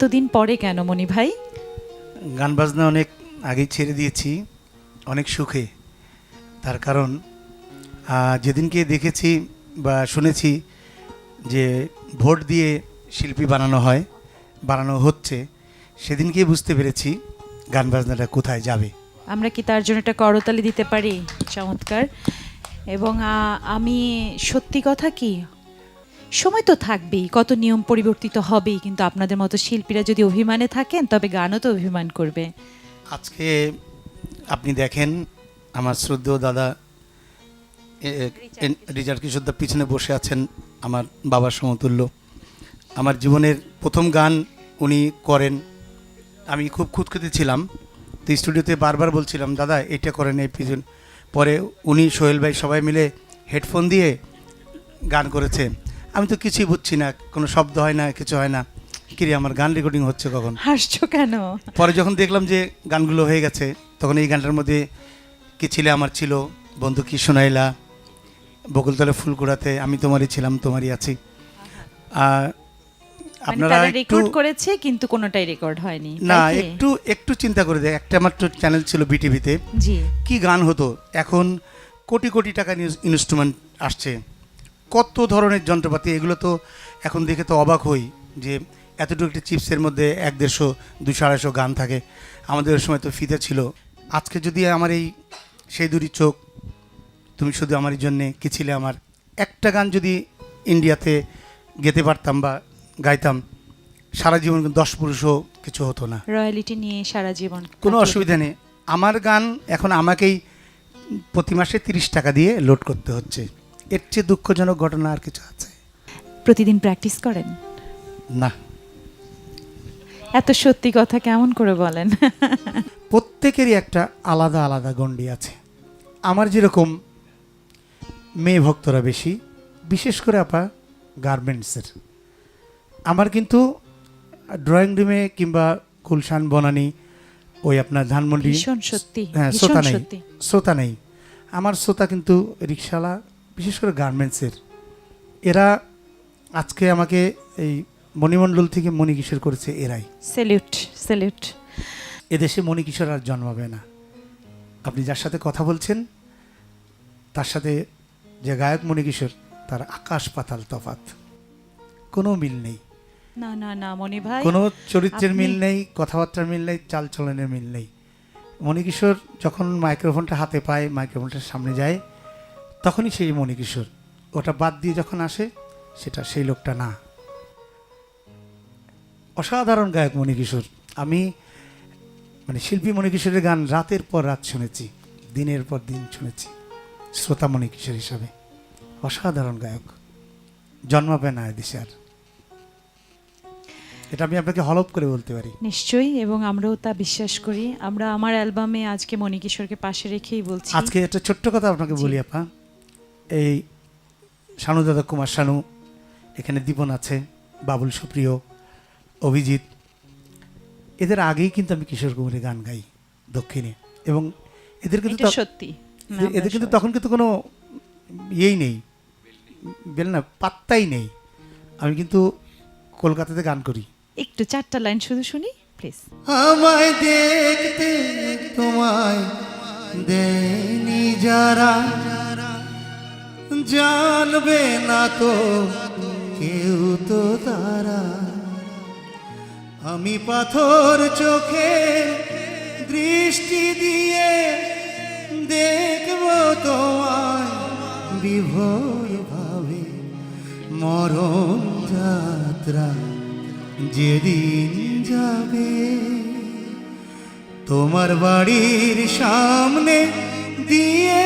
এতদিন পরে কেন মনি ভাই গান বাজনা অনেক আগেই ছেড়ে দিয়েছি অনেক সুখে। তার কারণ যেদিনকে দেখেছি বা শুনেছি যে ভোট দিয়ে শিল্পী বানানো হয় বানানো হচ্ছে সেদিনকেই বুঝতে পেরেছি গান বাজনাটা কোথায় যাবে। আমরা কি তার জন্য একটা করতালি দিতে পারি? চমৎকার। এবং আমি সত্যি কথা কি সময় তো থাকবেই কত নিয়ম পরিবর্তিত হবেই কিন্তু আপনাদের মতো শিল্পীরা যদি অভিমানে থাকেন তবে গানও তো অভিমান করবে। আজকে আপনি দেখেন আমার শ্রদ্ধেয় দাদা রিজার্ভ কিশোরদার পিছনে বসে আছেন আমার বাবার সমতুল্য। আমার জীবনের প্রথম গান উনি করেন। আমি খুব খুঁতখুঁতে ছিলাম তো স্টুডিওতে বারবার বলছিলাম দাদা এটা করেন এই পিছন। পরে উনি সোহেল ভাই সবাই মিলে হেডফোন দিয়ে গান করেছে। আমি তো কিছুই বুঝছি না কোনো শব্দ হয় না কিছু হয় না। কিরে আমার গান রেকর্ডিং হচ্ছে কখন? হাসছো কেন? পরে যখন দেখলাম যে গানগুলো হয়ে গেছে তখন এই গানটার মধ্যে কি ছিলে আমার ছিল বন্ধু কি শোনাইলা বকুলতলে ফুল কুড়াতে আমি তোমারই ছিলাম তোমারই আছি। আর মানে আপনারা রেকর্ড করেছে কিন্তু কোনোটাই রেকর্ড হয়নি না একটু একটু চিন্তা করে দেয় একটা মাত্র চ্যানেল ছিল বিটিভিতে জি। কি গান হতো? এখন কোটি কোটি টাকা ইনস্ট্রুমেন্ট আসছে। কত ধরনের যন্ত্রপাতি এগুলো তো এখন দেখে তো অবাক হই যে এতটুকু একটি চিপসের মধ্যে এক দেড়শো দুশো আড়াইশো গান থাকে। আমাদের ওই সময় তো ফিতে ছিল। আজকে যদি আমার এই সেই দুরি চোখ তুমি শুধু আমার জন্যে কি ছিলে আমার? একটা গান যদি ইন্ডিয়াতে গেতে পারতাম বা গাইতাম সারা জীবন দশ পুরুষও কিছু হতো না। রয়্যালিটি নিয়ে সারা জীবন কোনো অসুবিধা নেই। আমার গান এখন আমাকেই প্রতি মাসে তিরিশ টাকা দিয়ে লোড করতে হচ্ছে। এর চেয়ে দুঃখজনক ঘটনা আর কিছু আছে? প্রতিদিন প্র্যাকটিস করেন? না। এত সত্যি কথা কেমন করে বলেন? প্রত্যেকেরই একটা আলাদা আলাদা গণ্ডি আছে। আমার যেরকম মেয়ে ভক্তরা বেশি বিশেষ করে আপা গার্মেন্টসের। আমার কিন্তু ড্রয়িং রুমে কিংবা কুলশান বনানি ওই আপনার ধানমন্ডি সত্যি হ্যাঁ শ্রোতা নেই শ্রোতা নেই। আমার শ্রোতা কিন্তু রিক্সাওয়ালা বিশেষ করে গার্মেন্টসের এরা আজকে আমাকে এই মণিমণ্ডল থেকে মণিকিশোর করেছে এরাই। সেলিউট সেলিউট এদেশে মণিকিশোর আর জন্মাবে না। আপনি যার সাথে কথা বলছেন তার সাথে যে গায়ক মণিকিশোর তার আকাশ পাতাল তফাত কোনো মিল নেই। না না না মনি ভাই কোনো চরিত্রের মিল নেই কথাবার্তার মিল নেই চালচলনের মিল নেই। মণিকিশোর যখন মাইক্রোফোনটা হাতে পায় মাইক্রোফোনটার সামনে যায় তখনই সেই মণিকিশোর ওটা বাদ দিয়ে যখন আসে সেটা সেই লোকটা না। অসাধারণ গায়ক মণিকিশোর। আমি মানে শিল্পী মণিকিশোরের গান রাতের পর রাত শুনেছি দিনের পর দিন শুনেছি শ্রোতা মণিকিশোর হিসাবে। অসাধারণ গায়ক। জন্মাবে না এদেশে আর। এটা আমি আপনাকে হলপ করে বলতে পারি। নিশ্চয়ই এবং আমরাও তা বিশ্বাস করি। আমরা আমার অ্যালবামে আজকে মণিকিশোরকে পাশে রেখেই বলছি। আজকে একটা ছোট্ট কথা আপনাকে বলি আপা। এই শানু দাদা কুমার শানু এখানে দীপন আছে বাবুল সুপ্রিয় অভিজিৎ। এদের আগেই কিন্তু আমি কিশোর কুমারের গান গাই দক্ষিণে। এবং এদের কিন্তু সত্যি। এদের- কিন্তু তখন কিন্তু কোনো ইয়েই নেই। বেল না পাত্তাই নেই। আমি কিন্তু কলকাতাতে গান করি। একটু চারটা লাইন শুধু শুনি প্লিজ আমায় দেখতে তোমায় দেনি যারা। জানবে না তো কেউ তো তারা। আমি পাথর চোখে দৃষ্টি দিয়ে দেখব তোমায় বিভোর ভাবে। মরণ যাত্রা যেদিন যাবে। তোমার বাড়ির সামনে দিয়ে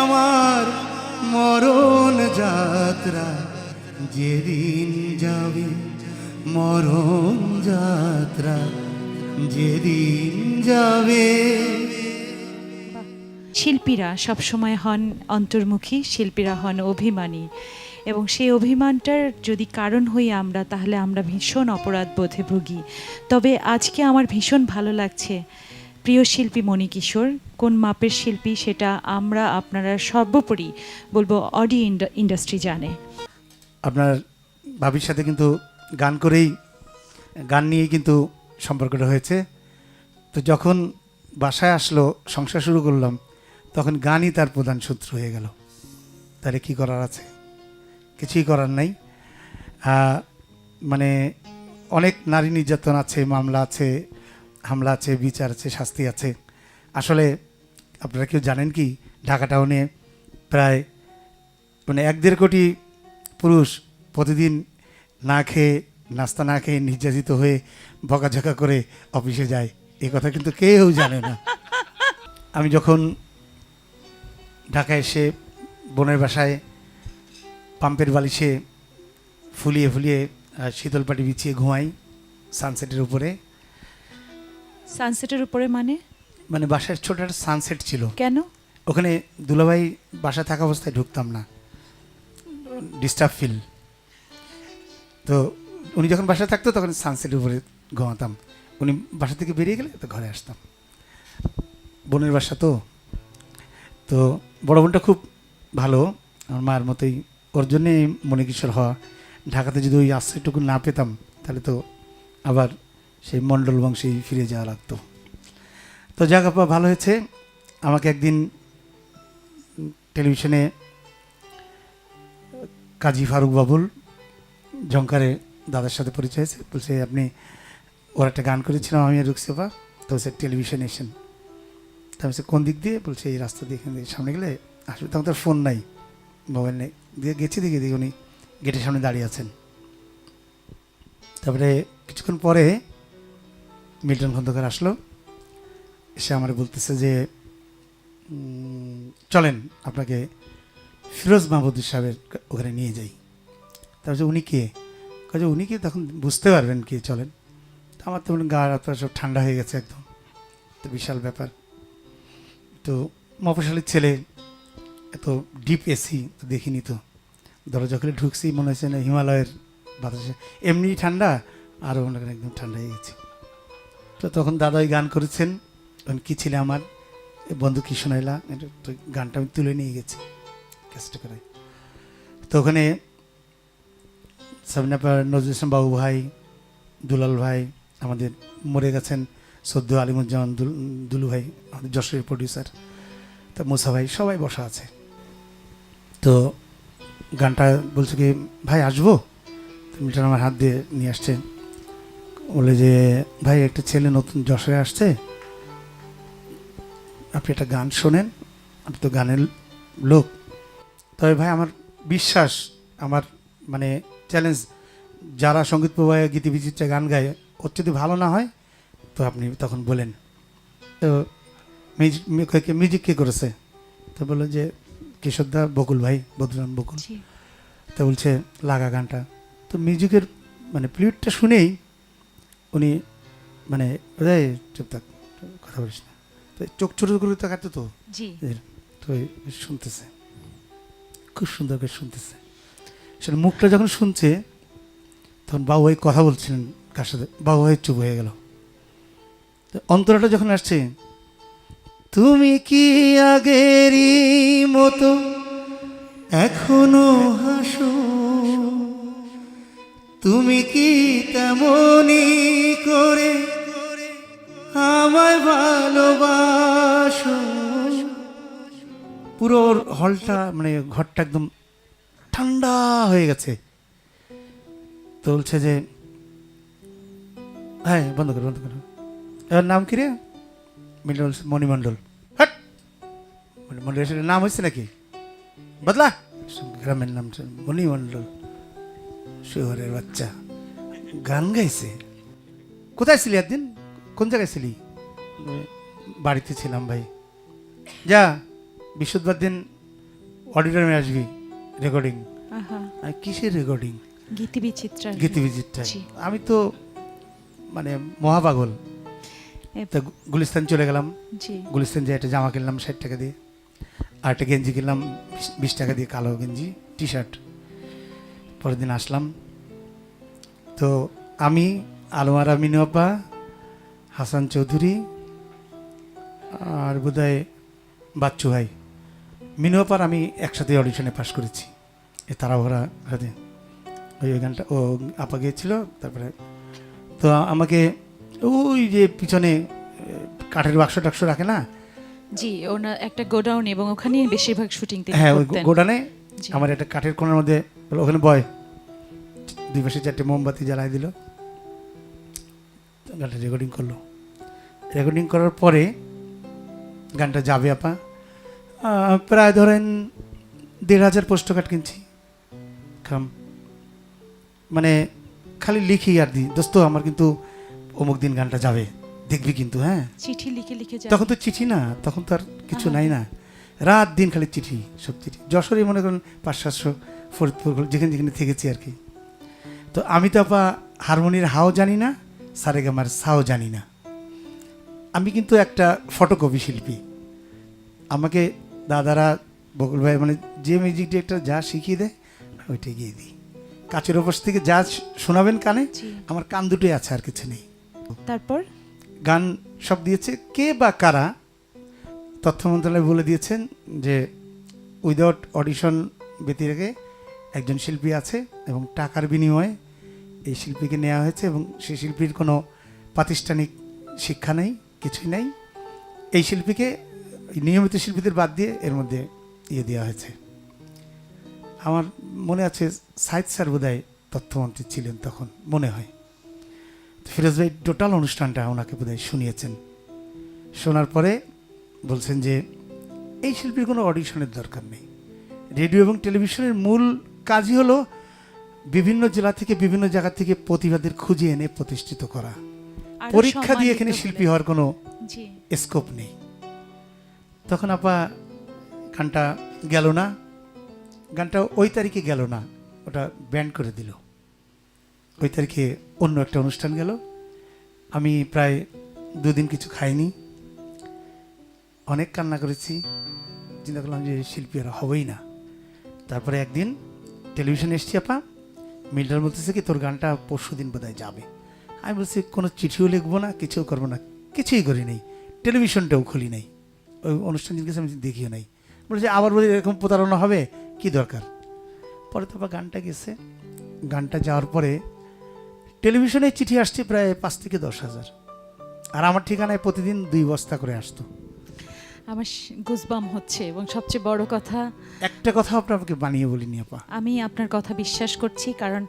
আমার মরণ যাত্রা যেদিন যাবে, মরণ যাত্রা যেদিন যাবে। শিল্পীরা সবসময় হন অন্তর্মুখী, শিল্পীরা হন অভিমানী। এবং সেই অভিমানটার যদি কারণ হই আমরা, তাহলে আমরা ভীষণ অপরাধ বোধে ভুগি। তবে আজকে আমার ভীষণ ভালো লাগছে। প্রিয় শিল্পী মণিকিশোর, কোন মাপের শিল্পী সেটা আমরা আপনারা সর্বোপরি বলব অডিও ইন্ডাস্ট্রি জানে। আপনার ভাবির সাথে কিন্তু গান করেই, গান নিয়েই কিন্তু সম্পর্কটা হয়েছে। তো যখন বাসায় আসলো, সংসার শুরু করলাম, তখন গানই তার প্রধান সূত্র হয়ে গেল। তাহলে কি করার আছে? কিছুই করার নাই। মানে অনেক নারী নির্যাতন আছে, মামলা আছে হামলা আছে, বিচার আছে, শাস্তি আছে। আসলে আপনারা কেউ জানেন কি, ঢাকা টাউনে প্রায় মানে এক দেড় কোটি পুরুষ প্রতিদিন না খেয়ে, নাস্তা না খেয়ে নির্যাতিত হয়ে বকাঝকা করে অফিসে যায়। এ কথা কিন্তু কেউ জানে না। আমি যখন ঢাকায় এসে বোনের বাসায় পাম্পের বালিশে ফুলিয়ে ফুলিয়ে শীতল পাটি বিছিয়ে ঘুমাই সানসেটের উপরে সানসেটের উপরে মানে? মানে বাসার ছোট একটা সানসেট ছিল। কেন? ওখানে দুলাভাই বাসা থাকা অবস্থায় ঢুকতাম না। ডিস্টার্ব ফিল তো উনি যখন বাসায় থাকতো তখন সানসেটের উপরে ঘুমাতাম। উনি বাসা থেকে বেরিয়ে গেলে তো ঘরে আসতাম। বোনের বাসা তো। তো বড় বোনটা খুব ভালো। আমার মায়ের মতোই। ওর জন্যে কিশোর হওয়া। ঢাকাতে যদি ওই আশ্রয়টুকু না পেতাম তাহলে তো আবার সেই মণ্ডল বংশেই ফিরে যাওয়া লাগতো। তো যাক আপা ভালো হয়েছে। আমাকে একদিন টেলিভিশনে কাজী ফারুক বাবুল ঝঙ্কারে দাদার সাথে পরিচয় হয়েছে। বলছে আপনি ওর একটা গান করেছিলাম আমি রুকসেফা তো সে টেলিভিশনে এসেন তা বলছি, কোন দিক দিয়ে? বলছে এই রাস্তা দিয়ে এখান সামনে গেলে আসবে। তখন তার ফোন নাই। মোবাইল নেই। দিয়ে গেছি দেখি দেখি উনি গেটের সামনে দাঁড়িয়ে আছেন। তারপরে কিছুক্ষণ পরে মিল্টন খন্দকার আসলো। এসে আমার বলতেছে যে চলেন আপনাকে ফিরোজ মাহবুদুর সাহেবের ওখানে নিয়ে যাই। তারপর উনি কে? কাজে উনি কে? তখন বুঝতে পারবেন কে চলেন। তো আমার তো গা হাত সব ঠান্ডা হয়ে গেছে একদম। তো বিশাল ব্যাপার। তো মফসালির ছেলে এত ডিপ এসি তো দেখিনি তো। দরজা খুলে ঢুকছি, মনে হচ্ছে না হিমালয়ের বাতাসে এমনি ঠান্ডা? আরও মনে একদম ঠান্ডা হয়ে গেছে। তো তখন দাদা ওই গান করেছেন। তখন কী ছিল আমার? বন্ধু কি তো গানটা আমি তুলে নিয়ে গেছি ক্যাসেটে করে। তো ওখানে সাবিনাপার নজরুল ইসলাম বাবু ভাই, দুলাল ভাই, আমাদের মরে গেছেন সদ্য আলিমুজ্জামান দুল- ভাই, আমাদের যশোরের প্রডিউসার তা মুসা ভাই, সবাই বসা আছে। তো গানটা বলছে কি, ভাই, আসব? মিল্টন আমার হাত দিয়ে নিয়ে আসছে। বলে যে ভাই একটা ছেলে নতুন যশোরে আসছে। আপনি একটা গান শোনেন আপনি তো গানের লোক। তবে ভাই আমার বিশ্বাস আমার মানে চ্যালেঞ্জ যারা সংগীত প্রবাহে গীতি বিচিত্রা গান গায় ওর যদি ভালো না হয় তো আপনি তখন বলেন। তো মিউজিক মিউজিক কে করেছে? তো বলল যে কিশোরদা বকুল ভাই বদরাম বকুল। তো বলছে লাগা গানটা। তো মিউজিকের মানে প্লিউটটা শুনেই উনি মানে চুপ থাক কথা বলিস না। তো চোখ ছোটো করে তাকাতো তো? জি। তো শুনতেছে। খুব সুন্দর করে শুনতেছে। সেটা মুখটা যখন শুনছে তখন বাবু ভাই কথা বলছিলেন কার সাথে? বাবু ভাই চুপ হয়ে গেল। অন্তরাটা যখন আসছে তুমি কি আগেরই মতো এখনও হাসো? তুমি কি তেমনই করে আমায় ভালোবাসো? পুরো হলটা মানে ঘরটা একদম ঠান্ডা হয়ে গেছে। তো বলছে যে হ্যাঁ বন্ধ করো বন্ধ করো। এবার নাম কি রে? বলছে, মণিমণ্ডল। হাট মণিমণ্ডল নাম হয়েছে নাকি? বদলা! গ্রামের নাম মণিমণ্ডল। শহরের বাচ্চা। গান গাইছে। কোথায় ছিলি একদিন? কোন জায়গায় ছিলি? বাড়িতে ছিলাম ভাই। যা বৃহস্পতিবার দিন অডিটোরিয়ামে আসবি রেকর্ডিং কিসের রেকর্ডিং গীতি। বিচিত্রা গীতি ভিজিটটা আমি তো মানে মহাপাগল। তা গুলিস্তান চলে গেলাম। গুলিস্তান যে একটা জামা কিনলাম ষাট টাকা দিয়ে। আর একটা গেঞ্জি কিনলাম বিশ টাকা দিয়ে কালো গেঞ্জি টি শার্ট পরের দিন আসলাম। তো আমি আলোয়ারা মিনুয়াপা হাসান চৌধুরী আর বোধহয় বাচ্চু ভাই। মিনুয়াপার আমি একসাথে অডিশনে পাশ করেছি। এ তারা ভরা রাতে ওই ওই গানটা ও আপা গিয়েছিল তারপরে তো তো আমাকে ওই যে পিছনে কাঠের বাক্স টাক্স রাখে না? জি ওনার একটা গোডাউন এবং ওখানে বেশিরভাগ শুটিং হ্যাঁ ওই গোডাউনে আমার একটা কাঠের কোণার মধ্যে বলল, ওখানে বয়। দুই পাশে চারটে মোমবাতি জ্বালাই দিল। গানটা রেকর্ডিং করল। রেকর্ডিং করার পরে গানটা যাবে আপা। প্রায় ধরেন দেড় হাজার পোস্ট কার্ড কিনছি। খাম মানে খালি লিখি আর দি। দোস্ত আমার কিন্তু অমুক দিন গানটা যাবে। দেখবি কিন্তু হ্যাঁ? চিঠি লিখে লিখে তখন তো চিঠি না তখন তো আর কিছু নাই না। রাত দিন খালি চিঠি সব চিঠি। যশোরে মনে করেন পাঁচ সাতশো ফরিদপুর যেখানে যেখানে থেকেছি আর কি। তো আমি তো আপা হারমোনির হাও জানি না সারেগামার সাও জানি না। আমি কিন্তু একটা ফটোকপি শিল্পী। আমাকে দাদারা বকুল ভাই মানে যে মিউজিক ডিরেক্টর যা শিখিয়ে দেয় ওইটাই গিয়ে দিই। কাছের ওপর থেকে যা শোনাবেন কানে আমার কান দুটোই আছে আর কিছু নেই। তারপর? গান সব দিয়েছে কে বা কারা? তথ্য মন্ত্রণালয় বলে দিয়েছেন যে উইদাউট অডিশন ব্যতি রেখে একজন শিল্পী আছে এবং টাকার বিনিময়ে এই শিল্পীকে নেওয়া হয়েছে এবং সেই শিল্পীর কোনো প্রাতিষ্ঠানিক শিক্ষা নেই, কিছুই নেই। এই শিল্পীকে নিয়মিত শিল্পীদের বাদ দিয়ে এর মধ্যে ইয়ে দেওয়া হয়েছে। আমার মনে আছে সাইদ স্যার বোধহয় তথ্যমন্ত্রী ছিলেন তখন, মনে হয়। ফিরোজ ভাই, টোটাল অনুষ্ঠানটা ওনাকে বোধহয় শুনিয়েছেন। শোনার পরে বলছেন যে, এই শিল্পীর কোনো অডিশনের দরকার নেই। রেডিও এবং টেলিভিশনের মূল কাজই হলো বিভিন্ন জেলা থেকে বিভিন্ন জায়গা থেকে প্রতিভাদের খুঁজে এনে প্রতিষ্ঠিত করা। পরীক্ষা দিয়ে এখানে শিল্পী হওয়ার কোনো স্কোপ নেই। তখন আপা গানটা গেল না। গানটা ওই তারিখে গেল না। ওটা ব্যান্ড করে দিল। ওই তারিখে অন্য একটা অনুষ্ঠান গেল। আমি প্রায় দুদিন কিছু খাইনি। অনেক কান্না করেছি। চিন্তা করলাম যে শিল্পী আর হবেই না। তারপরে একদিন টেলিভিশনে এসছি আপা। মিল্টার বলতেছে কি, তোর গানটা পরশু দিন বোধহয় যাবে। আমি বলছি, কোনো চিঠিও লিখব না, কিছুও করব না, কিছুই করি নাই, টেলিভিশনটাও খুলি নাই, ওই অনুষ্ঠান জিজ্ঞেস আমি দেখিও নাই। বলছে, আবার বলি এরকম প্রতারণা হবে, কি দরকার? পরে তো আবার গানটা গেছে। গানটা যাওয়ার পরে টেলিভিশনে চিঠি আসছে প্রায় পাঁচ থেকে দশ হাজার। আর আমার ঠিকানায় প্রতিদিন দুই বস্তা করে আসতো। আমার গুজবাম হচ্ছে এবং সবচেয়ে বড় কথা একটা কথা আপনাকে বানিয়ে বলিনি আপা। আমি আপনার কথা বিশ্বাস করছি কারণ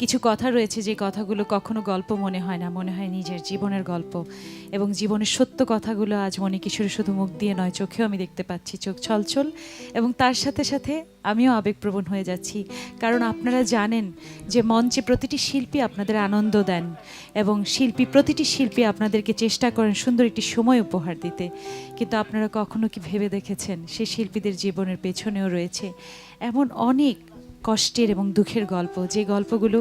কিছু কথা রয়েছে যে কথাগুলো কখনো গল্প মনে হয় না, মনে হয় নিজের জীবনের গল্প। এবং জীবনের সত্য কথাগুলো আজ মনে কিশোরী শুধু মুখ দিয়ে নয়, চোখেও আমি দেখতে পাচ্ছি, চোখ ছলছল। এবং তার সাথে সাথে আমিও আবেগপ্রবণ হয়ে যাচ্ছি। কারণ আপনারা জানেন যে মঞ্চে প্রতিটি শিল্পী আপনাদের আনন্দ দেন এবং শিল্পী প্রতিটি শিল্পী আপনাদেরকে চেষ্টা করেন সুন্দর একটি সময় উপহার দিতে। কিন্তু আপনারা কখনো কি ভেবে দেখেছেন? সেই শিল্পীদের জীবনের পেছনেও রয়েছে এমন অনেক কষ্টের এবং দুঃখের গল্প, যে গল্পগুলো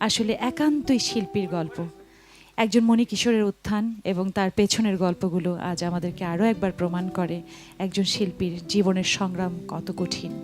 আসলে একান্তই শিল্পীর গল্প। একজন মণি কিশোরের উত্থান এবং তার পেছনের গল্পগুলো আজ আমাদেরকে আরও একবার প্রমাণ করে একজন শিল্পীর জীবনের সংগ্রাম কত কঠিন।